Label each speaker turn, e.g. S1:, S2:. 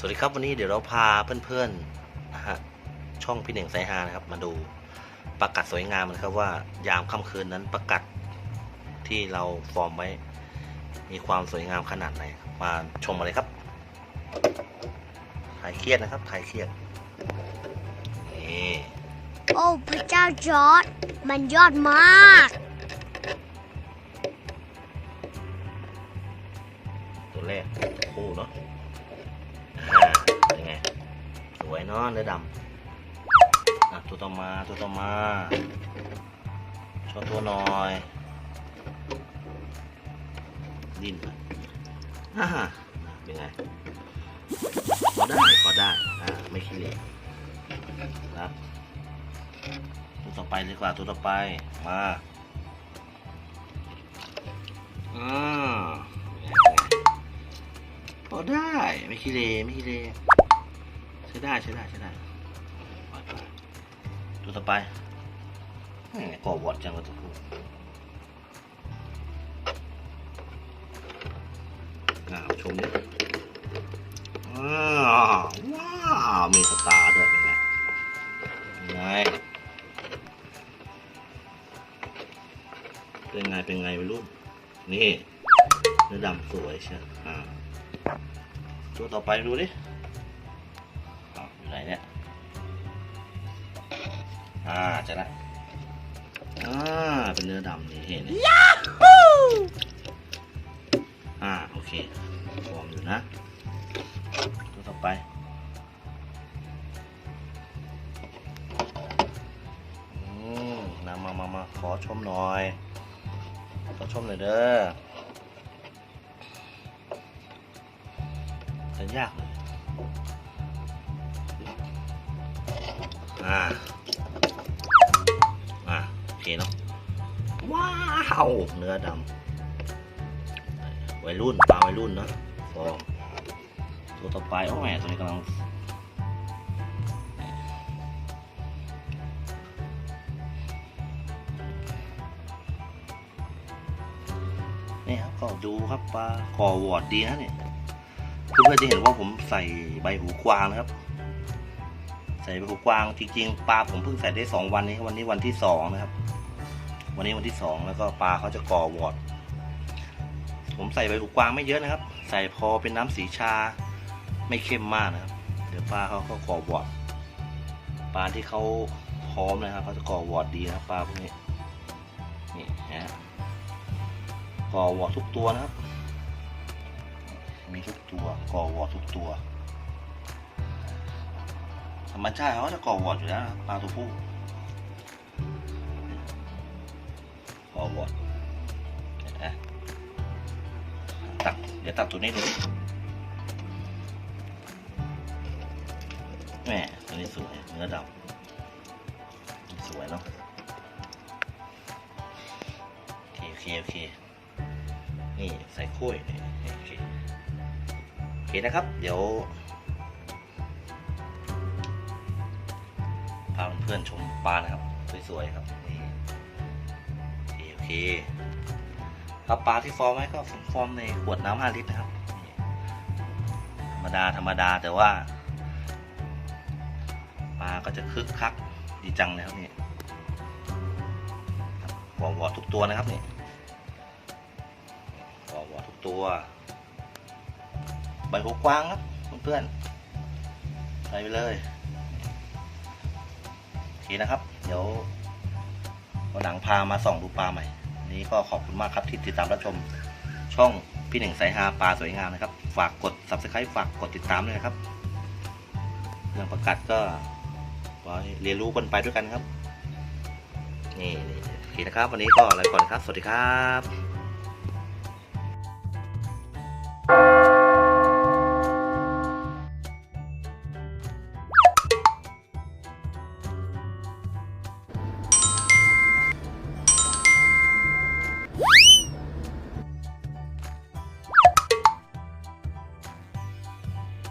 S1: สวัสดีครับวันนี้เดี๋ยวเราพาเพื่อนๆนะฮะช่องพี่เหน่งสายฮานะครับ มาดูประกัดสวยงามนะครับว่ายามค่ำคืนนั้นประกัดที่เราฟอร์มไว้ มีความสวยงามขนาดไหนครับมาชมมาเลยครับถ่ายเครียดนะครับถ่ายเครียดนี่
S2: โอ้พระเจ้าจอร์ดมันยอดมาก
S1: ตัวแรกคู่เนาะอ่าเป็นไง สวยเนาะเนื้อดำอะตัวต่อมาตัวต่อมาโชว์ตัวหน่อยดิ้นไปอ่าเป็นไงพอได้พอได้อ่าไม่ขี้เหร่ครับตัวต่อไปดีกว่าตัวต่อไปมาอ่าพอได้ไม่ขี้เหร่ไม่ขี้เหร่ ช้ได้ใช้ได้ใช้ได้ปล่อยไปตัวต่อไปก่อวอดจังเลยตัวผู้อ่าชมดิอ้าวว้าวมีสตาร์ด้วยเป็นไงเป็นไงเป็นไงเป็นไงไปรุ่นนี่เนื้อดำสวยใช่ไหมอ่าตัวต่อไปดูดิ ไหนเนี่ยอ่าเจะละอ่าเป็นเนื้อดำนี่เห็นไหมอ่าโอเคฟอร์มอยู่นะตัวต่อไปอืมนำมามามาขอชมหน่อย ขอชมหน่อยเด้อจะยากเลย อ่า อ่าโอเคเนาะ ว้าว เนื้อดำวัยรุ่นปลาวัยรุ่นเนอะฟอร์มตัวต่อไป โอ้แหมตัวนี้กำลังนี่ครับก็ดูครับปลาคอวอดดีนะเนี่ยเพื่อนๆจะเห็นว่าผมใส่ใบหูกวางนะครับ ส่ใบหูกวางจริงๆปลาผมเพิ่งใส่ได้สองวันนี้วันนี้วันที่สองนะครับ วันนี้วันที่สองแล้วก็ปลาเขาจะก่อวอด ผมใส่ใบหูกวางไม่เยอะนะครับ ใส่พอเป็นน้ำสีชาไม่เข้มมากนะครับ เดี๋ยวปลาเขาก็ก่อวอดปลาที่เขาพร้อมนะครับเขาจะก่อวอดดีนะครับปลาพวกนี้นี่นะฮะก่อวอดทุกตัวนะครับ มีทุกตัวก่อวอดทุกตัว รรมชาติเขาจะก่อวอร์ดอยู่แล้วนะครับปลาตัวผู้ก่อวอร์ดตักเดี๋ยวตักตัวนี้ดูแม่ตัวนี้สวยเนื้อดำสวยเนาะโอเคโอเคโอเคนี่ใส่กล้วยนี่โอเคโอเคนะครับ เดี๋ยวาเพื่อนชมปลานะครับ สวยๆครับนี่โอเคครับปลาที่ฟอร์มไว้ก็ฟอร์มในขวดน้ำห้าลิตรนะครับธรรมดาธรรมดาแต่ว่าปลาก็จะคึกคักดีจังเลยครับนี่ครับวอทุกตัวนะครับนี่วอวอทุกตัว ใบหูกว้างครับเพื่อนๆใส่ไปเลย เคนะครับ เดี๋ยววันหลังพามาส่องดูปลาใหม่ นี้ก็ขอบคุณมากครับที่ติดตามรับชมช่องพี่หนึ่งสายฮาปลาสวยงามนะครับ ฝากกด subscribe ฝากกดติดตามด้วยนะครับเรื่องประกาศก็ไว้เรียนรู้กันไปด้วยกันครับนี่นี่โอเคนะครับ วันนี้ก็ลาไปก่อนครับ สวัสดีครับ